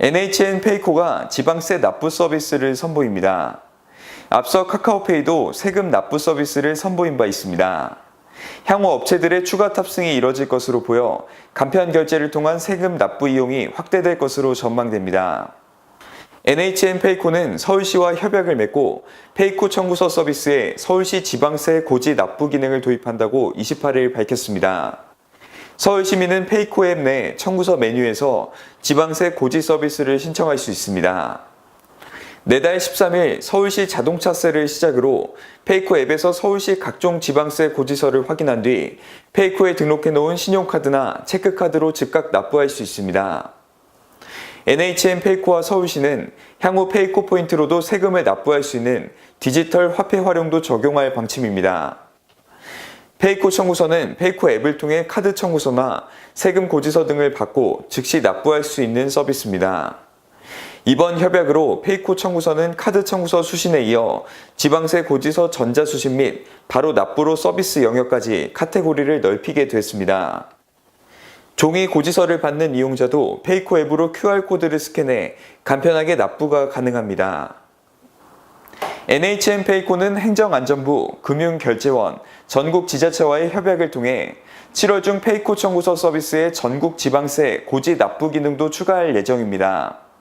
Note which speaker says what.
Speaker 1: NHN 페이코가 지방세 납부 서비스를 선보입니다. 앞서 카카오페이도 세금 납부 서비스를 선보인 바 있습니다. 향후 업체들의 추가 탑승이 이뤄질 것으로 보여 간편 결제를 통한 세금 납부 이용이 확대될 것으로 전망됩니다. NHN 페이코는 서울시와 협약을 맺고 페이코 청구서 서비스에 서울시 지방세 고지 납부 기능을 도입한다고 28일 밝혔습니다. 서울 시민은 페이코 앱 내 청구서 메뉴에서 지방세 고지 서비스를 신청할 수 있습니다. 내달 13일 서울시 자동차세를 시작으로 페이코 앱에서 서울시 각종 지방세 고지서를 확인한 뒤 페이코에 등록해 놓은 신용카드나 체크카드로 즉각 납부할 수 있습니다. NHN 페이코와 서울시는 향후 페이코 포인트로도 세금을 납부할 수 있는 디지털 화폐 활용도 적용할 방침입니다. 페이코 청구서는 페이코 앱을 통해 카드 청구서나 세금 고지서 등을 받고 즉시 납부할 수 있는 서비스입니다. 이번 협약으로 페이코 청구서는 카드 청구서 수신에 이어 지방세 고지서 전자 수신 및 바로 납부로 서비스 영역까지 카테고리를 넓히게 됐습니다. 종이 고지서를 받는 이용자도 페이코 앱으로 QR코드를 스캔해 간편하게 납부가 가능합니다. NHN 페이코는 행정안전부, 금융결제원, 전국 지자체와의 협약을 통해 7월 중 페이코 청구서 서비스에 전국 지방세 고지 납부 기능도 추가할 예정입니다.